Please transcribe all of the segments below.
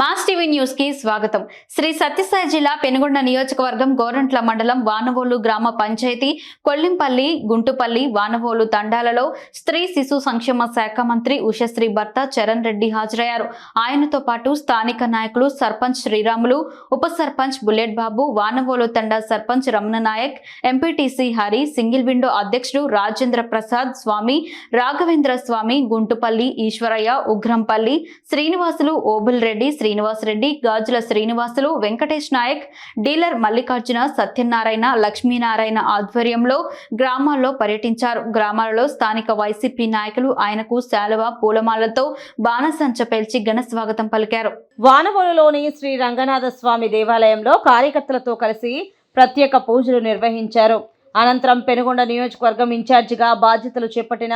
Mass TV న్యూస్కి స్వాగతం. శ్రీ సత్యసాయి జిల్లా పెనుగొండ నియోజకవర్గం గోరంట్ల మండలం వానవోలు గ్రామ పంచాయతీ కొల్లింపల్లి గుంటుపల్లి వానవోలు తండాలలో స్త్రీ శిశు సంక్షేమ శాఖ మంత్రి ఉషశ్రీ భర్త చరణ్ రెడ్డి హాజరయ్యారు. ఆయనతో పాటు స్థానిక నాయకులు సర్పంచ్ శ్రీరాములు ఉప sarpanch Bullet Babu Vanavolu Thanda sarpanch Ramana Naik MPTC Hari single window అధ్యక్షుడు రాజేంద్ర ప్రసాద్ స్వామి రాఘవేంద్ర స్వామి గుంటుపల్లి ఈశ్వరయ్య ఉగ్రంపల్లి శ్రీనివాసులు ఓబుల్ రెడ్డి శ్రీ రెడ్డి గాజుల శ్రీనివాసులు వెంకటేష్ నాయక్ డీలర్ మల్లికార్జున సత్యనారాయణ లక్ష్మీనారాయణ ఆధ్వర్యంలో గ్రామాల్లో పర్యటించారు. గ్రామాలలో స్థానిక వైసీపీ నాయకులు ఆయనకు శాలువ పూలమాలతో బాణసంచ పేల్చి ఘన స్వాగతం పలికారు. వానవోలులోని శ్రీ రంగనాథ స్వామి దేవాలయంలో కార్యకర్తలతో కలిసి ప్రత్యేక పూజలు నిర్వహించారు. అనంతరం పెనుగొండ నియోజకవర్గం ఇన్ఛార్జిగా బాధ్యతలు చేపట్టిన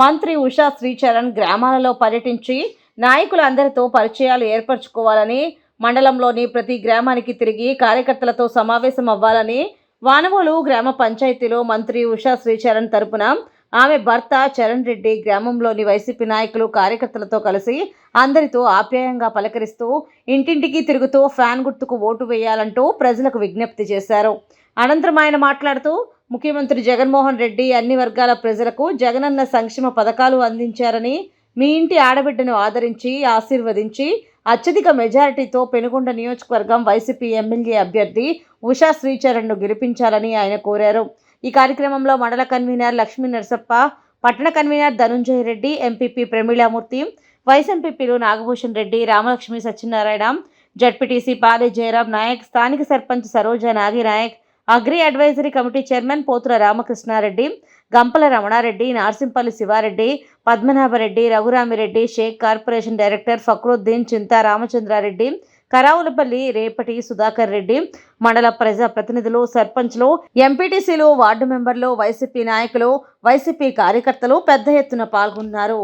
మంత్రి ఉషా శ్రీచరణ్ గ్రామాలలో పర్యటించి నాయకులందరితో పరిచయాలు ఏర్పరచుకోవాలని మండలంలోని ప్రతి గ్రామానికి తిరిగి కార్యకర్తలతో సమావేశం అవ్వాలని వానవోలు గ్రామ పంచాయతీలో మంత్రి ఉషా శ్రీచరణ్ తరపున ఆమె భర్త చరణ్ రెడ్డి గ్రామంలోని వైసీపీ నాయకులు కార్యకర్తలతో కలిసి అందరితో ఆప్యాయంగా పలకరిస్తూ ఇంటింటికి తిరుగుతూ ఫ్యాన్ గుర్తుకు ఓటు వేయాలంటూ ప్రజలకు విజ్ఞప్తి చేశారు. అనంతరం ఆయన మాట్లాడుతూ ముఖ్యమంత్రి జగన్మోహన్ రెడ్డి అన్ని వర్గాల ప్రజలకు జగనన్న సంక్షేమ పథకాలు అందించారని మీ ఇంటి ఆడబిడ్డను ఆదరించి ఆశీర్వదించి అత్యధిక మెజారిటీతో పెనుగొండ నియోజకవర్గం వైసీపీ ఎమ్మెల్యే అభ్యర్థి ఉషా శ్రీచరణ్ను గెలిపించాలని ఆయన కోరారు. ఈ కార్యక్రమంలో మండల కన్వీనర్ లక్ష్మీ నరసప్ప పట్టణ convener Dhananjaya Reddy MPP Pramilamurthy vice ఎంపీపీలు నాగభూషణ్ రెడ్డి రామలక్ష్మి సత్యనారాయణ జడ్పీటీసీ పాలే జయరాం నాయక్ స్థానిక sarpanch Saroja Nagi Naik agri advisory committee chairman Pothula Ramakrishna Reddy Gampala Ramana Reddy Narsimpalli Siva Reddy Padmanabha Reddy Raghurami Reddy Sheikh corporation director Fakruddin Chinta Ramachandra Reddy Karavulapalli Repati Sudhakar Reddy మండల ప్రజా ప్రతినిధులు సర్పంచ్లు ఎంపీటీసీలు ward మెంబర్లు YCP నాయకులు YCP కార్యకర్తలు పెద్ద ఎత్తున పాల్గొన్నారు.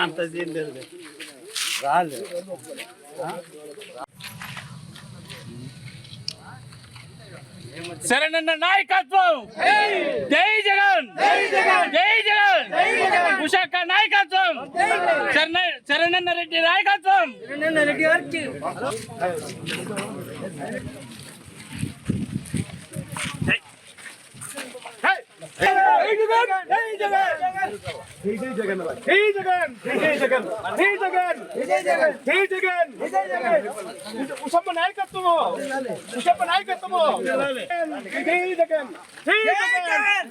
అంత చేయలేదు రాలేదు శరణన్న నాయకత్వం! జై! జగన్! జై జగన్! ఉషాక నాయకత్వం! శరణ శరణన్న రెడ్డి నాయకత్వం! ఉషప్ప నాయకత్వము. ఉషప్ప నాయకత్వము. జై జగన్. జై జగన్.